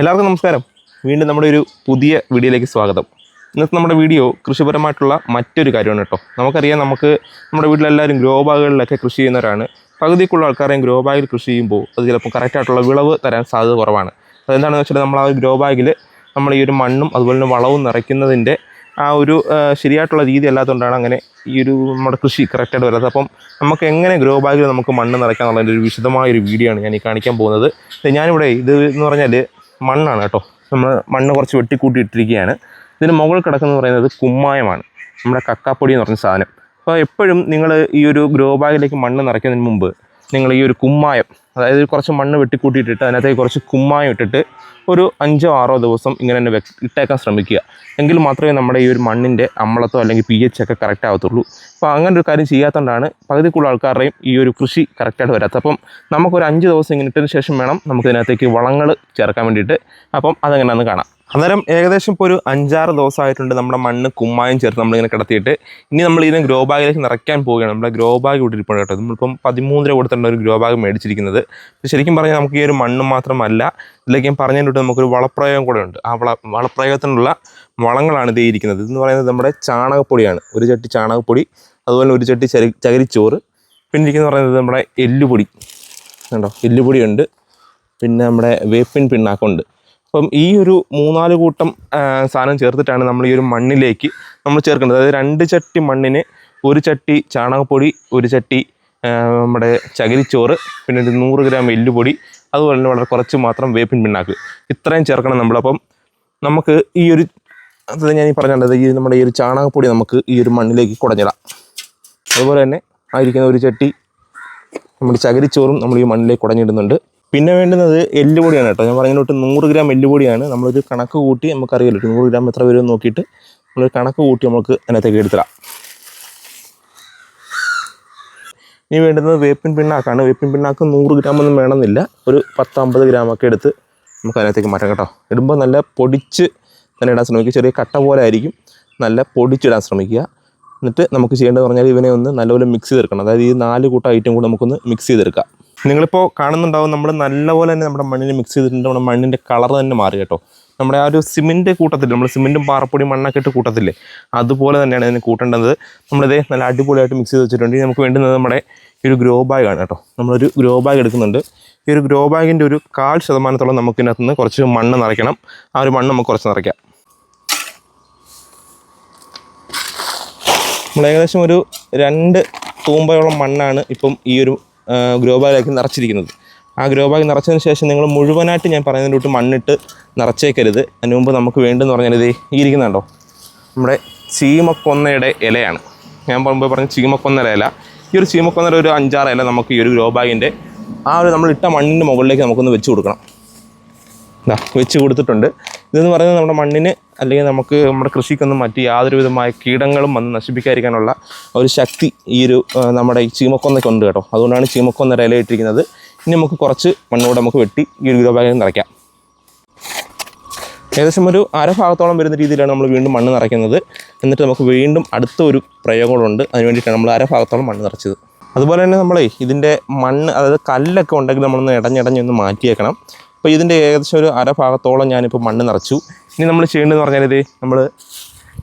എല്ലാവർക്കും നമസ്കാരം. വീണ്ടും നമ്മുടെ ഒരു പുതിയ വീഡിയോയിലേക്ക് സ്വാഗതം. ഇന്നത്തെ നമ്മുടെ വീഡിയോ കൃഷിപരമായിട്ടുള്ള മറ്റൊരു കാര്യമാണ് കേട്ടോ. നമുക്കറിയാം നമുക്ക് നമ്മുടെ വീട്ടിലെല്ലാവരും ഗ്രോ ബാഗുകളിലൊക്കെ കൃഷി ചെയ്യുന്നവരാണ്. പകുതിക്കുള്ള ആൾക്കാരെയും ഗ്രോ ബാഗിൽ കൃഷി ചെയ്യുമ്പോൾ അത് ചിലപ്പോൾ കറക്റ്റായിട്ടുള്ള വിളവ് തരാൻ സാധ്യത കുറവാണ്. അതെന്താണെന്ന് വെച്ചാൽ നമ്മൾ ആ ഗ്രോ ബാഗിൽ നമ്മൾ ഈ ഒരു മണ്ണും അതുപോലെ തന്നെ വളവും നിറയ്ക്കുന്നതിന്റെ ആ ഒരു ശരിയായിട്ടുള്ള രീതി അല്ലാത്തതുകൊണ്ടാണ് അങ്ങനെ ഈ ഒരു നമ്മുടെ കൃഷി കറക്റ്റായിട്ട് വരുന്നത് അപ്പം നമുക്ക് എങ്ങനെ ഗ്രോ ബാഗിൽ നമുക്ക് മണ്ണ് നിറയ്ക്കാം എന്നുള്ളതിന്റെ ഒരു വിശദമായ ഒരു വീഡിയോ ആണ് ഞാൻ ഈ കാണിക്കാൻ പോകുന്നത്. ഞാനിവിടെ ഇത് എന്ന് പറഞ്ഞാൽ മണ്ണാണ് കേട്ടോ. നമ്മൾ മണ്ണ് കുറച്ച് വെട്ടിക്കൂട്ടിയിട്ടിരിക്കുകയാണ് ഇതിന് മുകളിൽ കിടക്കുന്നത് പറയുന്നത് കുമ്മായമാണ്. നമ്മുടെ കക്കാപ്പൊടി എന്ന് പറഞ്ഞ സാധനം. അപ്പോൾ എപ്പോഴും നിങ്ങൾ ഈ ഒരു ഗ്രോ ബാഗിലേക്ക് മണ്ണ് നിറയ്ക്കുന്നതിന് മുമ്പ് നിങ്ങൾ ഈ ഒരു കുമ്മായം അതായത് കുറച്ച് മണ്ണ് വെട്ടിക്കൂട്ടിയിട്ടിട്ട് അതിനകത്തേക്ക് കുറച്ച് കുമ്മായം ഇട്ടിട്ട് ഒരു അഞ്ചോ ആറോ ദിവസം ഇങ്ങനെ തന്നെ ഇട്ടേക്കാൻ ശ്രമിക്കുക. എങ്കിൽ മാത്രമേ നമ്മുടെ ഈ ഒരു മണ്ണിന്റെ അമ്ലത്തോ അല്ലെങ്കിൽ പി എച്ച് ഒക്കെ കറക്റ്റ് ആകത്തുള്ളൂ അപ്പോൾ അങ്ങനെ ഒരു കാര്യം ചെയ്യാത്തതുകൊണ്ടാണ് പകുതി കൂടുതൽ ആൾക്കാരുടെയും ഈ ഒരു കൃഷി കറക്റ്റായിട്ട് വരാത്തത്. അപ്പം നമുക്കൊരു അഞ്ച് ദിവസം ഇങ്ങനെ ഇട്ടതിന് ശേഷം വേണം നമുക്ക് ഇതിനകത്തേക്ക് വളങ്ങൾ ചേർക്കാൻ വേണ്ടിയിട്ട്. അപ്പം അതെങ്ങനെയാണെന്ന് കാണാം. അന്നേരം ഏകദേശം ഇപ്പോൾ ഒരു അഞ്ചാറ് ദിവസമായിട്ടുണ്ട് നമ്മുടെ മണ്ണ് കുമ്മായും ചേർത്ത് നമ്മളിങ്ങനെ കിടത്തിയിട്ട്. ഇനി നമ്മൾ ഇതിനെ ഗ്രോ ബാഗിലേക്ക് നിറയ്ക്കാൻ പോവുകയാണ്. നമ്മുടെ ഗ്രോ ബാഗ് ഇട്ടിരിപ്പുണ്ട് കേട്ടോ. നമ്മളിപ്പം പതിമൂന്ന് രൂപ കൊടുത്തിട്ടുണ്ട് ഒരു ഗ്രോ ബാഗ് മേടിച്ചിരിക്കുന്നത്. ശരിക്കും പറഞ്ഞാൽ നമുക്ക് ഈ ഒരു മണ്ണ് മാത്രമല്ല ഇതിലേക്ക് ഞാൻ പറഞ്ഞതിന്റെ നമുക്കൊരു വളപ്രയോഗം കൂടെ ഉണ്ട്. ആ വള വളപ്രയോഗത്തിനുള്ള വളങ്ങളാണ് ഇതേ ഇരിക്കുന്നത്. ഇതെന്ന് പറയുന്നത് നമ്മുടെ ചാണകപ്പൊടിയാണ്. ഒരു ചട്ടി ചാണകപ്പൊടി അതുപോലെ ഒരു ചട്ടി ചരി ചകിരിച്ചോറ് പിന്നെ ഇരിക്കുന്നത് പറയുന്നത് നമ്മുടെ എല്ലുപൊടി. കണ്ടോ? എല്ലുപൊടിയുണ്ട്. പിന്നെ നമ്മുടെ വേപ്പിൻ പിണ്ണാക്കുണ്ട്. അപ്പം ഈ ഒരു മൂന്നാൽ കൂട്ടം സാധനം ചേർത്തിട്ടാണ് നമ്മൾ ഈ ഒരു മണ്ണിലേക്ക് നമ്മൾ ചേർക്കേണ്ടത് അതായത് രണ്ട് ചട്ടി മണ്ണിന് ഒരു ചട്ടി ചാണകപ്പൊടി ഒരു ചട്ടി നമ്മുടെ ചകിരിച്ചോറ് പിന്നെ ഒരു നൂറ് ഗ്രാം എല്ലുപൊടി അതുപോലെ തന്നെ വളരെ കുറച്ച് മാത്രം വേപ്പിൻ പിണ്ണാക്ക്. ഇത്രയും ചേർക്കണം നമ്മളപ്പം നമുക്ക് ഈ ഒരു അത് ഞാൻ ഈ പറഞ്ഞത് ഈ നമ്മുടെ ഈ ഒരു ചാണകപ്പൊടി നമുക്ക് ഈ ഒരു മണ്ണിലേക്ക് കുടഞ്ഞിടാം. അതുപോലെ തന്നെ ആയിരിക്കുന്ന ഒരു ചട്ടി നമ്മുടെ ചകിരിച്ചോറും നമ്മൾ ഈ മണ്ണിലേക്ക് കുടഞ്ഞിടുന്നുണ്ട്. പിന്നെ വേണ്ടുന്നത് എല്ലുപൊടിയാണ് കേട്ടോ. ഞാൻ പറഞ്ഞിട്ട് നൂറ് ഗ്രാം എല്ലുപൊടിയാണ്. നമ്മളൊരു കണക്ക് കൂട്ടി നമുക്കറിയാലോ നൂറ് ഗ്രാം എത്ര വരുമെന്ന് നോക്കിയിട്ട് നമ്മളൊരു കണക്ക് കൂട്ടി നമുക്ക് അതിനകത്തേക്ക് എടുത്തിടാം. ഇനി വേണ്ടുന്നത് വേപ്പിൻ പിണ്ണാക്കാണ്. വേപ്പിൻ പിണ്ണാക്ക് നൂറ് ഗ്രാം ഒന്നും വേണമെന്നില്ല. ഒരു പത്തമ്പത് ഗ്രാം ഗ്രാമൊക്കെ എടുത്ത് നമുക്ക് അതിനകത്തേക്ക് മാറ്റാം കേട്ടോ. ഇടുമ്പോൾ നല്ല പൊടിച്ച് തന്നെ ഇടാൻ ശ്രമിക്കുക. ചെറിയ കട്ട പോലെ ആയിരിക്കും. നല്ല പൊടിച്ചിടാൻ ശ്രമിക്കുക. എന്നിട്ട് നമുക്ക് ചെയ്യേണ്ടതെന്ന് പറഞ്ഞാൽ ഇവനെ ഒന്ന് നല്ലപോലെ മിക്സ് ചെയ്തെടുക്കണം. അതായത് ഈ നാല് കൂട്ടം ഐറ്റം കൂടെ നമുക്കൊന്ന് മിക്സ് ചെയ്തെടുക്കാം. നിങ്ങളിപ്പോൾ കാണുന്നുണ്ടാവും നമ്മൾ നല്ലപോലെ തന്നെ നമ്മുടെ മണ്ണിനെ മിക്സ് ചെയ്തിട്ടുണ്ട്. നമ്മുടെ മണ്ണിന്റെ കളർ തന്നെ മാറി കേട്ടോ. നമ്മുടെ ആ ഒരു സിമെന്റ് കൂട്ടത്തിൽ നമ്മൾ സിമെന്റും പാറപ്പൊടി മണ്ണൊക്കെ ഇട്ട് കൂട്ടത്തില്ലേ? അതുപോലെ തന്നെയാണ് ഇതിന് കൂട്ടേണ്ടത്. നമ്മളിതേ നല്ല അടിപൊളിയായിട്ട് മിക്സ് ചെയ്ത് വെച്ചിട്ടുണ്ട്. നമുക്ക് വേണ്ടുന്നത് നമ്മുടെ ഈ ഒരു ഗ്രോ ബാഗാണ് കേട്ടോ. നമ്മളൊരു ഗ്രോ ബാഗ് എടുക്കുന്നുണ്ട്. ഈ ഒരു ഗ്രോ ബാഗിന്റെ ഒരു കാൽ ശതമാനത്തോളം നമുക്ക് ഇതിനകത്ത് നിന്ന് കുറച്ച് മണ്ണ് നിറയ്ക്കണം. ആ ഒരു മണ്ണ് നമുക്ക് കുറച്ച് നിറയ്ക്കാം. നമ്മൾ ഏകദേശം ഒരു രണ്ട് തൂമ്പയോളം മണ്ണാണ് ഇപ്പം ഈ ഒരു ഗ്രോ ബാഗിലേക്ക് നിറച്ചിരിക്കുന്നത്. ആ ഗ്രോ ബാഗ് നിറച്ചതിന് ശേഷം നിങ്ങൾ മുഴുവനായിട്ട് ഞാൻ പറയുന്നതിന്റെ തൊട്ട് മണ്ണിട്ട് നിറച്ചേക്കരുത്. അതിന് മുമ്പ് നമുക്ക് വേണ്ടെന്ന് പറഞ്ഞാൽ ഇത് ഈ ഇരിക്കുന്നുണ്ടോ? നമ്മുടെ ചീമക്കൊന്നയുടെ ഇലയാണ്. ഞാൻ മുമ്പ് പറഞ്ഞ ചീമക്കൊന്നയുടെ ഇല. ഈ ഒരു ചീമക്കൊന്നയുടെ ഒരു അഞ്ചാറ് ഇല നമുക്ക് ഈ ഒരു ഗ്രോ ബാഗിന്റെ ആ ഒരു നമ്മൾ ഇട്ട മണ്ണിന്റെ മുകളിലേക്ക് നമുക്കൊന്ന് വെച്ച് കൊടുക്കണം. വെച്ച് കൊടുത്തിട്ടുണ്ട്. ഇതെന്ന് പറയുന്നത് നമ്മുടെ മണ്ണിന് അല്ലെങ്കിൽ നമുക്ക് നമ്മുടെ കൃഷിക്കൊന്നും മറ്റ് യാതൊരു വിധമായ കീടങ്ങളും വന്ന് നശിപ്പിക്കാതിരിക്കാനുള്ള ഒരു ശക്തി ഈ ഒരു നമ്മുടെ ഈ ചീമക്കൊന്നയ്ക്കുണ്ട് കേട്ടോ. അതുകൊണ്ടാണ് ചീമക്കൊന്ന ഇല ഇട്ടിരിക്കുന്നത്. ഇനി നമുക്ക് കുറച്ച് മണ്ണോടെ നമുക്ക് വെട്ടി ഈ ഒരു ഗ്രോ നിറയ്ക്കാം. ഏകദേശം ഒരു അരഭാഗത്തോളം വരുന്ന രീതിയിലാണ് നമ്മൾ വീണ്ടും മണ്ണ് നിറയ്ക്കുന്നത്. എന്നിട്ട് നമുക്ക് വീണ്ടും അടുത്ത ഒരു പ്രയോഗങ്ങളുണ്ട്. അതിന് വേണ്ടിയിട്ടാണ് നമ്മൾ അരഭാഗത്തോളം മണ്ണ് നിറച്ചത്. അതുപോലെ തന്നെ നമ്മളേ ഇതിന്റെ മണ്ണ് അതായത് കല്ലൊക്കെ ഉണ്ടെങ്കിൽ നമ്മളൊന്ന് ഇടഞ്ഞിടഞ്ഞൊന്ന് മാറ്റിയേക്കണം. അപ്പോൾ ഇതിന്റെ ഏകദേശം ഒരു അരഭാഗത്തോളം ഞാനിപ്പോൾ മണ്ണ് നിറച്ചു. ഇനി നമ്മൾ ചെയ്യേണ്ടതെന്ന് പറഞ്ഞാൽ ഇത് നമ്മൾ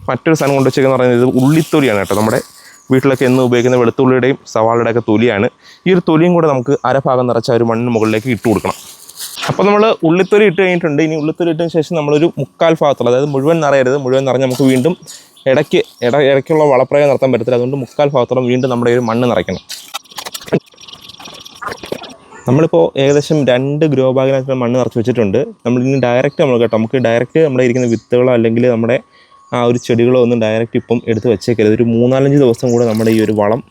മറ്റൊരു സാധനം കൊണ്ട് വെച്ചേക്കെന്ന് പറഞ്ഞാൽ ഇത് ഉള്ളിത്തൊലിയാണ് കേട്ടോ നമ്മുടെ വീട്ടിലൊക്കെ എന്ന് ഉപയോഗിക്കുന്ന വെളുത്തുള്ളിയുടെയും സവാളയുടെയൊക്കെ തൊലിയാണ്. ഈ ഒരു തൊലിയും കൂടെ നമുക്ക് അരഭാഗം നിറച്ച ഒരു മണ്ണിന് മുകളിലേക്ക് ഇട്ട് കൊടുക്കണം. അപ്പോൾ നമ്മൾ ഉള്ളിത്തൊലി ഇട്ട് കഴിഞ്ഞിട്ടുണ്ട്. ഇനി ഉള്ളിത്തൊലി ഇട്ടതിന് ശേഷം നമ്മളൊരു മുക്കാൽ ഭാഗത്തുള്ള അതായത് മുഴുവൻ നിറയരുത് മുഴുവൻ നിറഞ്ഞ് നമുക്ക് വീണ്ടും ഇടയ്ക്ക് ഇട ഇടയ്ക്കുള്ള വളപ്രയോഗം നടത്താൻ പറ്റത്തില്ല. അതുകൊണ്ട് മുക്കാൽ ഭാഗത്തോളം വീണ്ടും നമ്മുടെ ഒരു മണ്ണ് നിറയ്ക്കണം. നമ്മളിപ്പോൾ ഏകദേശം രണ്ട് ഗ്രോ ബാഗിനകത്ത് മണ്ണ് നിറച്ച് വെച്ചിട്ടുണ്ട്. നമ്മൾ ഇനി ഡയറക്റ്റ് നമ്മൾ കേട്ടോ നമുക്ക് ഡയറക്റ്റ് നമ്മുടെ ഇരിക്കുന്ന വിത്തുകളോ അല്ലെങ്കിൽ നമ്മുടെ ആ ഒരു ചെടികളോ ഒന്നും ഡയറക്റ്റ് ഇപ്പം എടുത്ത് വെച്ചേക്കരുത്. ഒരു മൂന്നാലഞ്ച് ദിവസം കൂടെ നമ്മുടെ ഈ ഒരു വളം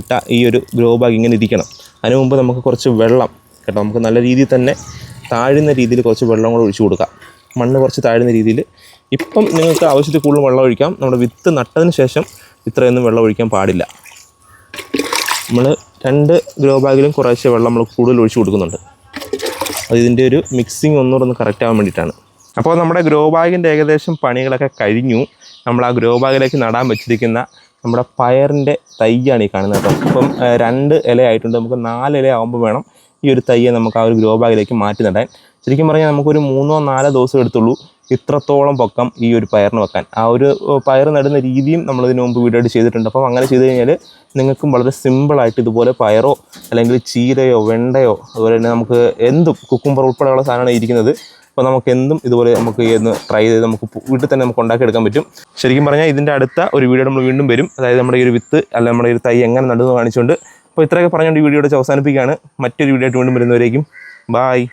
ഇട്ട ഈ ഒരു ഗ്രോ ബാഗ് ഇങ്ങനെ ഇരിക്കണം. അതിന് മുമ്പ് നമുക്ക് കുറച്ച് വെള്ളം കേട്ടോ നമുക്ക് നല്ല രീതിയിൽ തന്നെ താഴ്ന്ന രീതിയിൽ കുറച്ച് വെള്ളം കൂടെ ഒഴിച്ചു കൊടുക്കാം. മണ്ണ് കുറച്ച് താഴ്ന്ന രീതിയിൽ. ഇപ്പം നിങ്ങൾക്ക് ആവശ്യത്തിൽ കൂടുതൽ വെള്ളം ഒഴിക്കാം. നമ്മുടെ വിത്ത് നട്ടതിന് ശേഷം ഇത്രയൊന്നും വെള്ളം ഒഴിക്കാൻ പാടില്ല. നമ്മൾ രണ്ട് ഗ്രോ ബാഗിലും കുറേശ്ശെ വെള്ളം നമ്മൾ കൂടുതൽ ഒഴിച്ച് കൊടുക്കുന്നുണ്ട്. അത് ഇതിന്റെ ഒരു മിക്സിങ് ഒന്നുകൂടെ ഒന്ന് കറക്റ്റ് ആവാൻ വേണ്ടിയിട്ടാണ്. അപ്പോൾ നമ്മുടെ ഗ്രോ ബാഗിന്റെ ഏകദേശം പണികളൊക്കെ കഴിഞ്ഞു. നമ്മൾ ആ ഗ്രോ ബാഗിലേക്ക് നടാൻ വെച്ചിരിക്കുന്ന നമ്മുടെ പയറിന്റെ തൈയാണ് ഈ കാണുന്നത്. കേട്ടോ ഇപ്പം രണ്ട് ഇല ആയിട്ടുണ്ട് നമുക്ക് നാല് ഇല ആകുമ്പോൾ വേണം ഈ ഒരു തയ്യെ നമുക്ക് ആ ഒരു ഗ്രോ ബാഗിലേക്ക് മാറ്റി നടാൻ. ശരിക്കും പറഞ്ഞാൽ നമുക്കൊരു മൂന്നോ നാലോ ദിവസം എടുത്തുള്ളൂ ഇത്രത്തോളം പൊക്കം ഈ ഒരു പയറിന് വെക്കാൻ. ആ ഒരു പയർ നടുന്ന രീതിയും നമ്മൾ ഇതിനു മുമ്പ് വീഡിയോ ചെയ്തിട്ടുണ്ട്. അപ്പം അങ്ങനെ ചെയ്ത് കഴിഞ്ഞാൽ നിങ്ങൾക്കും വളരെ സിമ്പിളായിട്ട് ഇതുപോലെ പയറോ അല്ലെങ്കിൽ ചീരയോ വെണ്ടയോ അതുപോലെ തന്നെ നമുക്ക് എന്തും കുക്കുംബർ ഉൾപ്പെടെയുള്ള സാധനമാണ് ഇരിക്കുന്നത്. അപ്പോൾ നമുക്ക് എന്തും ഇതുപോലെ നമുക്ക് ഒന്ന് ട്രൈ ചെയ്ത് നമുക്ക് വീട്ടിൽ തന്നെ നമുക്ക് ഉണ്ടാക്കിയെടുക്കാൻ പറ്റും. ശരിക്കും പറഞ്ഞാൽ ഇതിന്റെ അടുത്ത ഒരു വീഡിയോ നമ്മൾ വീണ്ടും വരും. അതായത് നമ്മുടെ ഈ ഒരു വിത്ത് അല്ലെങ്കിൽ നമ്മുടെ ഈ ഒരു തൈ എങ്ങനെ നടുന്നു കാണിച്ചുകൊണ്ട് അപ്പോൾ ഇത്രയൊക്കെ പറഞ്ഞുകൊണ്ട് ഈ വീഡിയോയുടെ അവസാനിപ്പിക്കുകയാണ്. മറ്റൊരു വീഡിയോ ആയിട്ട് വീണ്ടും വരുന്നവരേക്കും. ബായ്